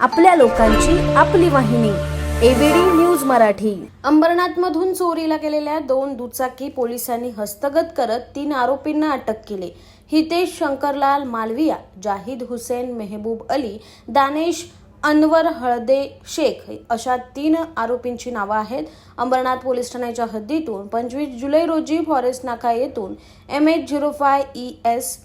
आपल्या लोकांची आपली वाहिनी एबीडी न्यूज मराठी. अंबरनाथमधून चोरीला गेलेल्या दोन दुचाकी पोलिसांनी हस्तगत करत तीन आरोपींना अटक केली. हितेश शंकरलाल मालविया जाहिद हुसेन मेहबूब अली दानेश अनवर हळदे शेख अशा तीन आरोपींची नावं आहेत. अंबरनाथ पोलीस ठाण्याच्या हद्दीतून पंचवीस जुलै रोजी फॉरेस्ट नाका येथून M H zero five E S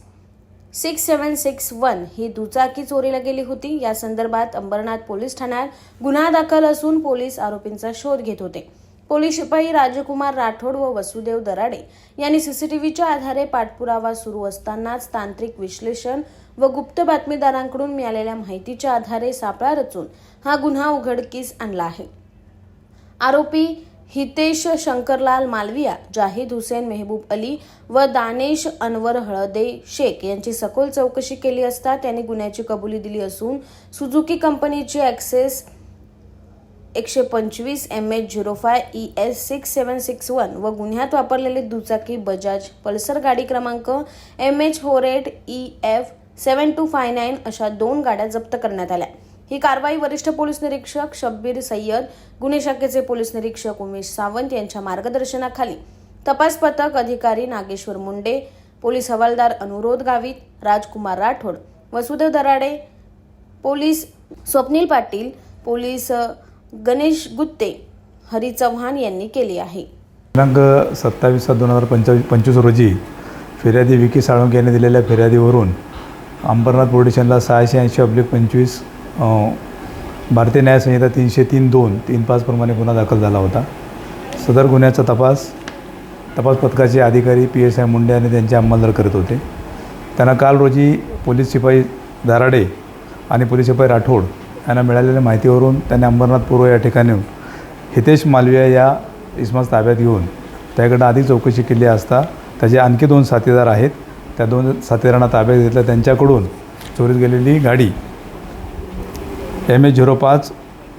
six seven six one ही दुचाकी चोरीला गेली होती. या संदर्भात अंबरनाथ पोलीस ठाण्यात गुन्हा दाखल असून पोलीस आरोपींचा शोध घेत होते. पोलीस शिपाई राजकुमार राठोड व वसुदेव दराडे यांनी सीसीटीव्हीच्या आधारे पाठपुरावा सुरू असतानाच तांत्रिक विश्लेषण व गुप्त बातमीदारांकडून मिळालेल्या माहितीच्या आधारे सापळा रचून हा गुन्हा उघडकीस आणला आहे. आरोपी हितेश शंकरलाल मालविया जाहिद हुसेन मेहबूब अली व दानेश अनवर हळदे शेख यांची सखोल चौकशी केली असता त्यांनी गुन्ह्याची कबुली दिली असून सुझुकी कंपनीची ॲक्सेस एकशे पंचवीस M H zero five E S six seven six one व गुन्ह्यात वापरलेली दुचाकी बजाज पल्सर गाडी क्रमांक M H होरेट E F seven two five nine अशा दोन गाड्या जप्त करण्यात आल्या. ही कारवाई वरिष्ठ पोलीस निरीक्षक शब्बीर सय्यद गुन्हे शाखेचे पोलीस निरीक्षक उमेश सावंत यांच्या मार्गदर्शनाखाली. तपास पथक अधिकारी नागेश्वर मुंडे पोलीस हवालदार अनुरोध गावित राजकुमार राठोड वसुदेव दराडे पोलीस स्वप्नील पाटील पोलीस गणेश गुत्ते हरी चव्हाण यांनी केली आहे. दिनांक सत्तावीस सात दोन हजार पंचावी पंचवीस रोजी फिर्यादी विकी साळुंके यांनी दिलेल्या फिर्यादीवरून अंबरनाथ पोलीस स्टेशनला सहाशे ऐंशी अब्लिक पंचवीस भारतीय न्यायसंहिता तीनशे तीन दोन तीन पाचप्रमाणे गुन्हा दाखल झाला होता. सदर गुन्ह्याचा तपास तपास पथकाचे अधिकारी पी एस आय मुंडे आणि त्यांचे अंमलदार करत होते. त्यांना काल रोजी पोलीस शिपाई दाराडे आणि पोलीस शिपाई राठोड यांना मिळालेल्या माहितीवरून त्यांनी अंबरनाथ पूर्व या ठिकाणी हितेश मालविया या इसमास ताब्यात घेऊन त्याकडं आधी चौकशी केली असता त्याचे आणखी दोन साथीदार आहेत. त्या दोन साथीदारांना ताब्यात घेतल्या त्यांच्याकडून चोरीत गेलेली गाडी एम एच झिरो पाच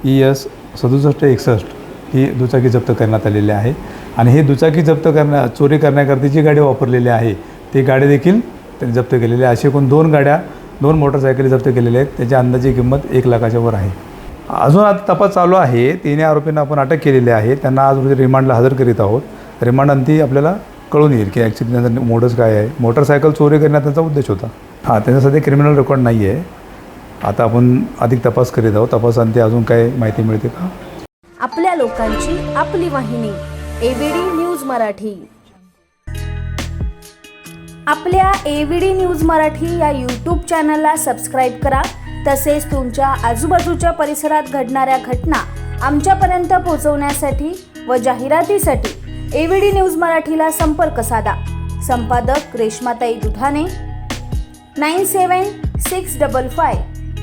ई एस सदुसष्ट एकसष्ट ही दुचाकी जप्त करण्यात आलेली आहे. आणि ही दुचाकी जप्त करण्या चोरी करण्याकरता जी गाडी वापरलेली आहे ती गाडी देखील त्यांनी जप्त केलेली आहे. अशी एकूण दोन गाड्या दोन मोटरसायकली जप्त केलेल्या आहेत. त्याची अंदाजे किंमत एक लाखाच्या वर आहे. अजून आता तपास चालू आहे. तिन्ही आरोपींना आपण अटक केलेली आहे. त्यांना आज रोजी रिमांडला हजर करीत आहोत. रिमांड अंती आपल्याला कळून येईल की ॲक्च्युली त्यांचा मोडस काय आहे. मोटरसायकल चोरी करण्यात त्यांचा उद्देश होता. हां त्यांचा सध्या क्रिमिनल रेकॉर्ड नाही आहे आता आपण अधिक तपास करीत आहोत. तपासांती अजून काय माहिती मिळते का? आपल्या लोकांची आपली वाहिनी एबीडी न्यूज मराठी. आपल्या एबीडी न्यूज मराठी या यूट्यूब चॅनलला सबस्क्राईब करा. तसेच तुमच्या आजूबाजूच्या परिसरात घडणाऱ्या घटना आमच्यापर्यंत पोहोचवण्यासाठी व जाहिरातीसाठी एबीडी न्यूज मराठीला संपर्क साधा. संपादक रेश्माताई Dudhane. Nine seven six double five.